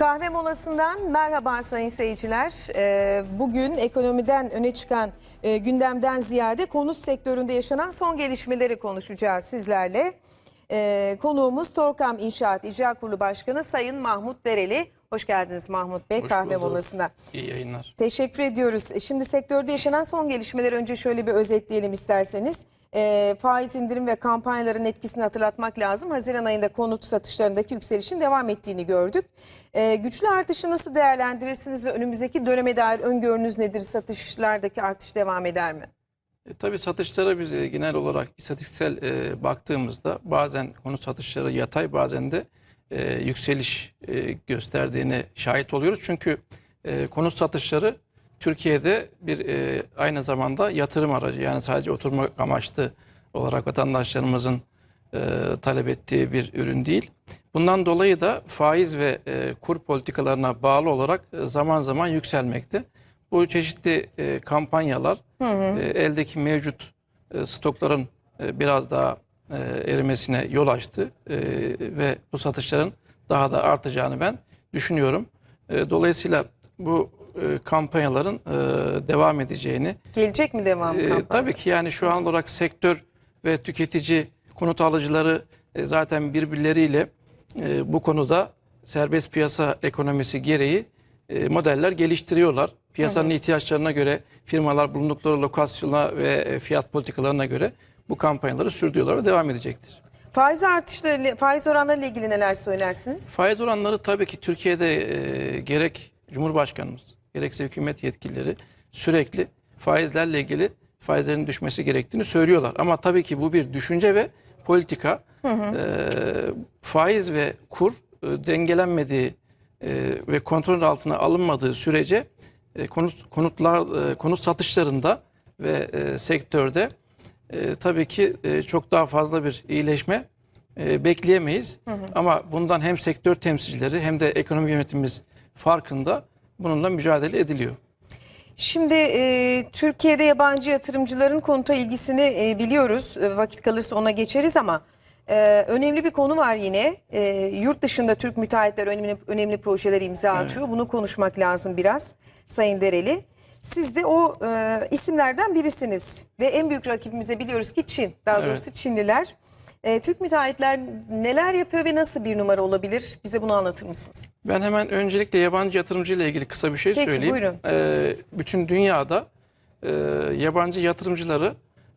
Kahve molasından merhaba sayın seyirciler. Ee, bugün ekonomiden öne çıkan e, gündemden ziyade konut sektöründe yaşanan son gelişmeleri konuşacağız sizlerle. Ee, konuğumuz Torkam İnşaat İcra Kurulu Başkanı Sayın Mahmut Dereli. Hoş geldiniz Mahmut Bey Hoş kahve bulduk. molasına. İyi yayınlar. Teşekkür ediyoruz. Şimdi sektörde yaşanan son gelişmeleri önce şöyle bir özetleyelim isterseniz. E, faiz indirim ve kampanyaların etkisini hatırlatmak lazım. Haziran ayında konut satışlarındaki yükselişin devam ettiğini gördük. E, güçlü artışı nasıl değerlendirirsiniz ve önümüzdeki döneme dair öngörünüz nedir? Satışlardaki artış devam eder mi? E, tabii satışlara biz e, genel olarak istatistiksel e, baktığımızda bazen konut satışları yatay bazen de e, yükseliş e, gösterdiğine şahit oluyoruz. Çünkü e, konut satışları Türkiye'de bir e, aynı zamanda yatırım aracı yani sadece oturmak amaçlı olarak vatandaşlarımızın e, talep ettiği bir ürün değil. Bundan dolayı da faiz ve e, kur politikalarına bağlı olarak e, zaman zaman yükselmekte. Bu çeşitli e, kampanyalar e, eldeki mevcut e, stokların e, biraz daha e, erimesine yol açtı E, ve bu satışların daha da artacağını ben düşünüyorum. E, dolayısıyla bu e, kampanyaların e, devam edeceğini Gelecek mi devam ee, kampanya? tabii ki yani şu an olarak sektör ve tüketici konut alıcıları e, zaten birbirleriyle e, bu konuda serbest piyasa ekonomisi gereği e, modeller geliştiriyorlar. Piyasanın ihtiyaçlarına göre firmalar bulundukları lokasyona ve e, fiyat politikalarına göre bu kampanyaları sürdürüyorlar ve devam edecektir. Faiz artışları, faiz oranlarıyla ilgili neler söylersiniz? Faiz oranları tabii ki Türkiye'de e, gerek Cumhurbaşkanımız gerekse hükümet yetkilileri sürekli faizlerle ilgili faizlerin düşmesi gerektiğini söylüyorlar. Ama tabii ki bu bir düşünce ve politika. E, faiz ve kur e, dengelenmediği e, ve kontrol altına alınmadığı sürece e, konut konutlar e, konut satışlarında ve e, sektörde e, tabii ki e, çok daha fazla bir iyileşme e, bekleyemeyiz. Ama bundan hem sektör temsilcileri hem de ekonomi yönetimimiz farkında bununla mücadele ediliyor. Şimdi e, Türkiye'de yabancı yatırımcıların konuta ilgisini e, biliyoruz. E, vakit kalırsa ona geçeriz ama e, önemli bir konu var yine. E, yurt dışında Türk müteahhitler önemli önemli projeler imza atıyor. Bunu konuşmak lazım biraz Sayın Dereli. Siz de o e, isimlerden birisiniz ve en büyük rakibimize biliyoruz ki Çin. Daha Evet. doğrusu Çinliler. E, Türk müteahhitler neler yapıyor ve nasıl bir numara olabilir? Bize bunu anlatır mısınız? Ben hemen öncelikle yabancı yatırımcı ile ilgili kısa bir şey Peki, söyleyeyim. buyurun. Ee, bütün dünyada e, yabancı yatırımcıları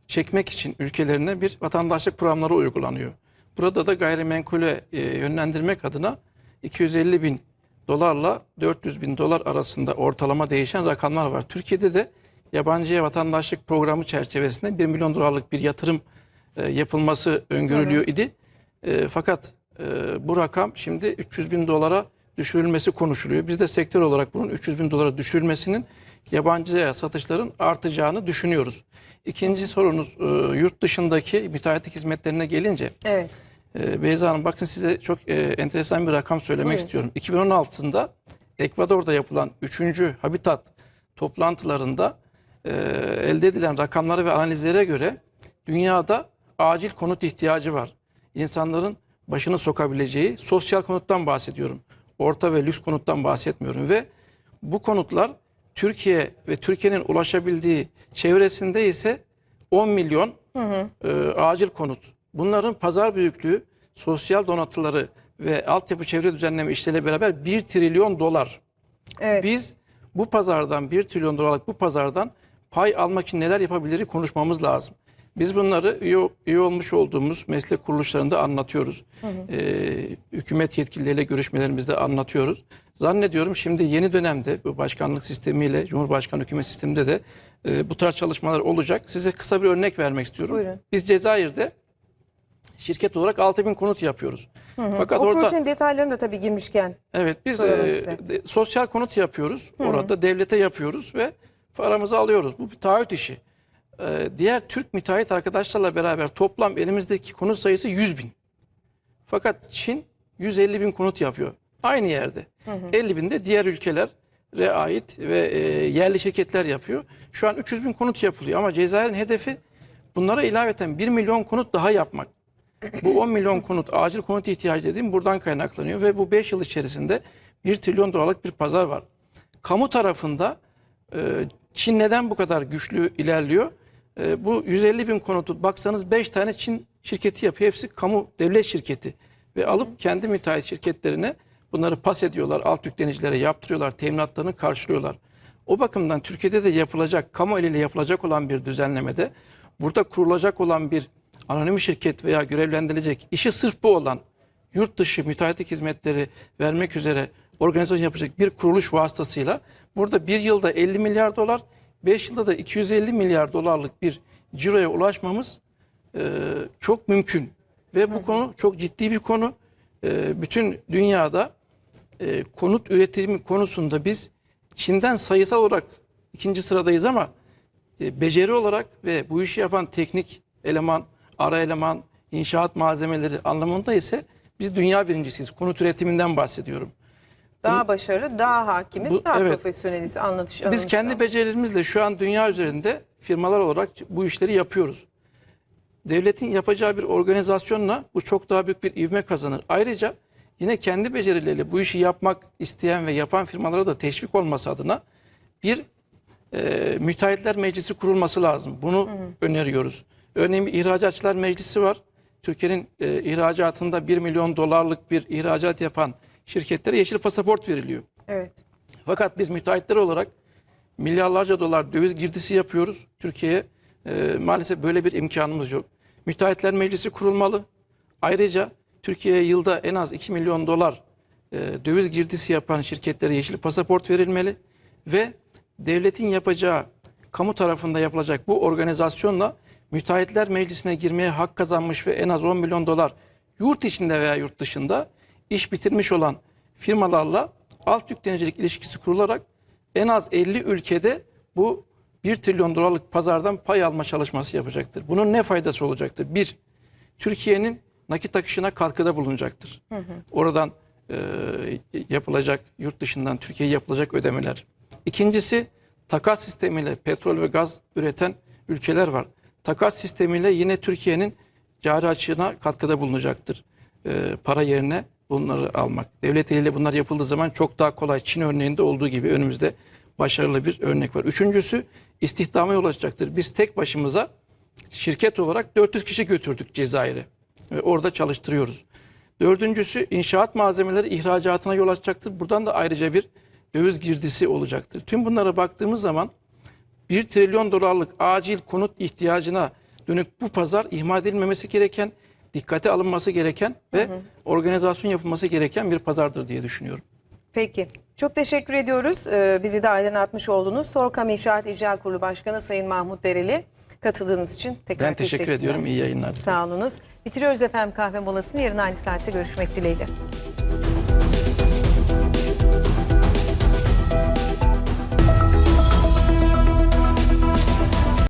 çekmek için ülkelerine bir vatandaşlık programları uygulanıyor. Burada da gayrimenkule e, yönlendirmek adına 250 bin dolarla 400 bin dolar arasında ortalama değişen rakamlar var. Türkiye'de de yabancıya vatandaşlık programı çerçevesinde 1 milyon dolarlık bir yatırım e, yapılması öngörülüyor idi. E, fakat e, bu rakam şimdi 300 bin dolara düşürülmesi konuşuluyor. Biz de sektör olarak bunun 300 bin dolara düşürülmesinin yabancıya satışların artacağını düşünüyoruz. İkinci sorunuz e, yurt dışındaki müteahhitlik hizmetlerine gelince Evet. e, Beyza Hanım bakın size çok e, enteresan bir rakam söylemek Buyurun. istiyorum. 2016'da Ekvador'da yapılan 3. Habitat toplantılarında e, elde edilen rakamlara ve analizlere göre dünyada acil konut ihtiyacı var. İnsanların başını sokabileceği sosyal konuttan bahsediyorum. Orta ve lüks konuttan bahsetmiyorum ve bu konutlar Türkiye ve Türkiye'nin ulaşabildiği çevresinde ise 10 milyon e, acil konut. Bunların pazar büyüklüğü, sosyal donatıları ve altyapı çevre düzenleme işleriyle beraber 1 trilyon dolar. Evet. Biz bu pazardan 1 trilyon dolarlık bu pazardan pay almak için neler yapabiliriz konuşmamız lazım. Biz bunları üye, üye olmuş olduğumuz meslek kuruluşlarında anlatıyoruz. Ee, hükümet yetkilileriyle görüşmelerimizde anlatıyoruz. Zannediyorum şimdi yeni dönemde bu başkanlık sistemiyle Cumhurbaşkanı hükümet sisteminde de e, bu tarz çalışmalar olacak. Size kısa bir örnek vermek istiyorum. Buyurun. Biz Cezayir'de şirket olarak 6000 konut yapıyoruz. Fakat O orada projenin detaylarına da tabii girmişken. Evet biz e, de- sosyal konut yapıyoruz. Orada devlete yapıyoruz ve paramızı alıyoruz. Bu bir taahhüt işi. E, diğer Türk müteahhit arkadaşlarla beraber toplam elimizdeki konut sayısı 100 bin. Fakat Çin 150 bin konut yapıyor. Aynı yerde. 50 bin de diğer ülkelere ait ve e, yerli şirketler yapıyor. Şu an 300 bin konut yapılıyor ama Cezayir'in hedefi bunlara ilaveten 1 milyon konut daha yapmak. Bu 10 milyon konut acil konut ihtiyacı dediğim buradan kaynaklanıyor ve bu 5 yıl içerisinde 1 trilyon dolarlık bir pazar var. Kamu tarafında e, Çin neden bu kadar güçlü ilerliyor? E, bu 150 bin konutu baksanız 5 tane Çin şirketi yapıyor. Hepsi kamu devlet şirketi. Ve alıp kendi müteahhit şirketlerine bunları pas ediyorlar. Alt yüklenicilere yaptırıyorlar. Teminatlarını karşılıyorlar. O bakımdan Türkiye'de de yapılacak, kamu eliyle yapılacak olan bir düzenlemede burada kurulacak olan bir anonim şirket veya görevlendirilecek işi sırf bu olan yurt dışı müteahhitlik hizmetleri vermek üzere organizasyon yapacak bir kuruluş vasıtasıyla burada bir yılda 50 milyar dolar, 5 yılda da 250 milyar dolarlık bir ciroya ulaşmamız e, çok mümkün. Ve bu konu çok ciddi bir konu. E, bütün dünyada e, konut üretimi konusunda biz Çin'den sayısal olarak ikinci sıradayız ama e, beceri olarak ve bu işi yapan teknik eleman, ara eleman, inşaat malzemeleri anlamında ise biz dünya birincisiyiz. Konut üretiminden bahsediyorum. Daha başarılı, daha hakimiz, Bu- daha evet. profesyoneliz anlatış. Biz kendi becerilerimizle şu an dünya üzerinde firmalar olarak bu işleri yapıyoruz. Devletin yapacağı bir organizasyonla bu çok daha büyük bir ivme kazanır. Ayrıca yine kendi becerileriyle bu işi yapmak isteyen ve yapan firmalara da teşvik olması adına bir e, müteahhitler meclisi kurulması lazım. Bunu öneriyoruz. Örneğin bir ihracatçılar meclisi var. Türkiye'nin e, ihracatında 1 milyon dolarlık bir ihracat yapan şirketlere yeşil pasaport veriliyor. Evet. Fakat biz müteahhitler olarak milyarlarca dolar döviz girdisi yapıyoruz Türkiye'ye. Ee, maalesef böyle bir imkanımız yok. Müteahhitler Meclisi kurulmalı. Ayrıca Türkiye'ye yılda en az 2 milyon dolar e, döviz girdisi yapan şirketlere yeşil pasaport verilmeli. Ve devletin yapacağı, kamu tarafında yapılacak bu organizasyonla Müteahhitler Meclisi'ne girmeye hak kazanmış ve en az 10 milyon dolar yurt içinde veya yurt dışında iş bitirmiş olan firmalarla alt yüklenicilik ilişkisi kurularak en az 50 ülkede bu 1 trilyon dolarlık pazardan pay alma çalışması yapacaktır. Bunun ne faydası olacaktır? Bir, Türkiye'nin nakit akışına katkıda bulunacaktır. Oradan e, yapılacak, yurt dışından Türkiye'ye yapılacak ödemeler. İkincisi, takas sistemiyle petrol ve gaz üreten ülkeler var. Takas sistemiyle yine Türkiye'nin cari açığına katkıda bulunacaktır. E, para yerine bunları almak. Devlet eliyle bunlar yapıldığı zaman çok daha kolay. Çin örneğinde olduğu gibi önümüzde başarılı bir örnek var. Üçüncüsü istihdama yol açacaktır. Biz tek başımıza şirket olarak 400 kişi götürdük Cezayir'e ve orada çalıştırıyoruz. Dördüncüsü inşaat malzemeleri ihracatına yol açacaktır. Buradan da ayrıca bir döviz girdisi olacaktır. Tüm bunlara baktığımız zaman 1 trilyon dolarlık acil konut ihtiyacına dönük bu pazar ihmal edilmemesi gereken, dikkate alınması gereken ve organizasyon yapılması gereken bir pazardır diye düşünüyorum. Peki. Çok teşekkür ediyoruz. Ee, bizi de aydınlatmış oldunuz. Torkam İnşaat İcra Kurulu Başkanı Sayın Mahmut Dereli katıldığınız için tekrar Ben teşekkür teşekkürler. ediyorum. İyi yayınlar. Sağ olunuz. Bitiriyoruz efendim kahve molasını. Yarın aynı saatte görüşmek dileğiyle.